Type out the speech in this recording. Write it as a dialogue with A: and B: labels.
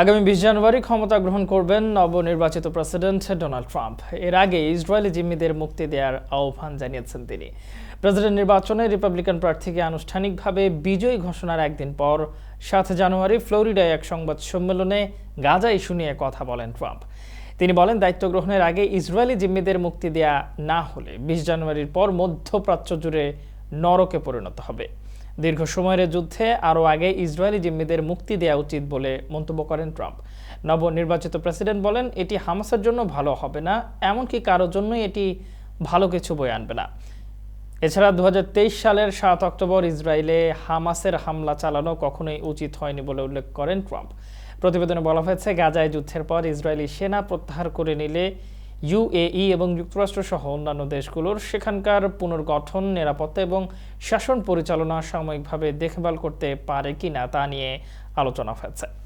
A: আগামী বিশ জানুয়ারি ক্ষমতা গ্রহণ করবেন নবনির্বাচিত প্রেসিডেন্ট ডোনাল্ড ট্রাম্প। এর আগে ইসরায়েলি জিম্মিদের মুক্তি দেওয়ার আহ্বান জানিয়েছেন তিনি। প্রেসিডেন্ট নির্বাচনে রিপাবলিকান প্রার্থীকে আনুষ্ঠানিকভাবে বিজয়ী ঘোষণার একদিন পর সাত জানুয়ারি ফ্লোরিডায় এক সংবাদ সম্মেলনে গাজা ইস্যু নিয়ে কথা বলেন ট্রাম্প। তিনি বলেন, দায়িত্ব গ্রহণের আগে ইসরায়েলি জিম্মিদের মুক্তি দেয়া না হলে বিশ জানুয়ারির পর মধ্যপ্রাচ্য জুড়ে নরকে পরিণত হবে। দীর্ঘ সময়ের যুদ্ধে আরও আগে ইসরায়েলি জিম্মিদের মুক্তি দেওয়া উচিত বলে মন্তব্য করেন ট্রাম্প। নবনির্বাচিত প্রেসিডেন্ট বলেন, এটি হামাসের জন্য ভালো হবে না, এমনকি কারোর জন্যই এটি ভালো কিছু বয়ে আনবে না। এছাড়া দু হাজার তেইশ সালের সাত অক্টোবর ইসরায়েলে হামাসের হামলা চালানো কখনোই উচিত হয়নি বলে উল্লেখ করেন ট্রাম্প। প্রতিবেদনে বলা হয়েছে, গাজায় যুদ্ধের পর ইসরায়েলি সেনা প্রত্যাহার করে নিলে ইউএই এবং যুক্তরাষ্ট্র সহ অন্যান্য দেশগুলোর সেখানকার পুনর্গঠন, নিরাপত্তা এবং শাসন পরিচালনা সাময়িকভাবে দেখভাল করতে পারে কিনা তা নিয়ে আলোচনা হয়েছে।